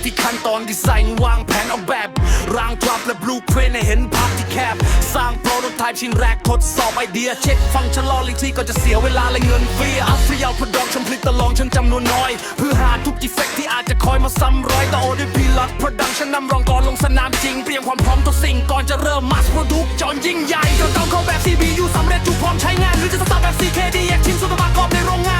ใจน์วางแผนออกแบบ ร่างกลับและบลูเพรนให้เห็นภาพที่แคบ สร้างโปรโตไทป์ชิ้นแรกทดสอบไอเดีย เช็คฟังก์ชันลอลิที่ก็จะเสียเวลาและเงินฟรีอัพเรียลพดอกชมผลิตลองฉันจำนวนน้อย เพื่อหาทุกดีเฟกที่อาจจะคอยมาซ้ำรอยต่อโอด้วยพีลัดพดังฉันนำรองก่อนลงสนามจริงเตรียมความพร้อมทุกสิ่งก่อนจะเริ่มมาสโปรดุกจอนยิ่งใหญ่ก็ต้องเข้าแบบ CBU สำเร็จทุกพร้อมใช้งานหรือจะสตาร์ทแบบ CKD แยกชิ้นส่วนประกอบในโรงงาน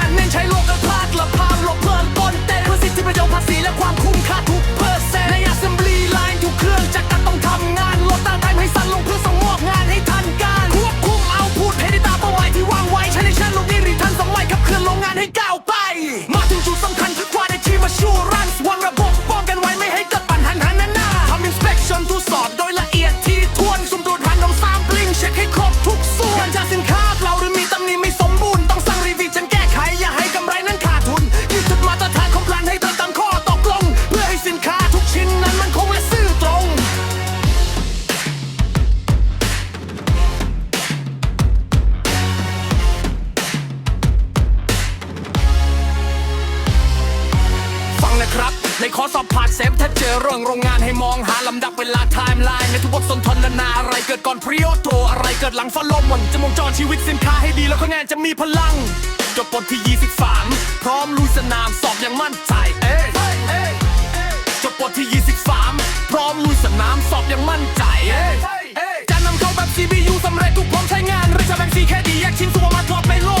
ในคอสอบผ่านเซฟถ้าเจอเรื่องโรงงานให้มองหาลำดับเวลาไทม์ไลน์ในทุกบทสนทนาอะไรเกิดก่อนพริโอโตอะไรเกิดหลังฟอลโล่มันจะมองจรชีวิตสินค้าให้ดีแล้วคะแนนจะมีพลังจบบทที่ 23 พร้อมลุยสนามสอบอย่างมั่นใจเอ้ยจบบทที่ 23 พร้อมลุยสนามสอบอย่างมั่นใจเอ้ยจะนำเข้าแบบ CBU สำเร็จทุกพร้อมใช้งานหรือจะแบ่งสีแค่ดีแยกชิ้นส่วนมาทดในโรงงานเน้น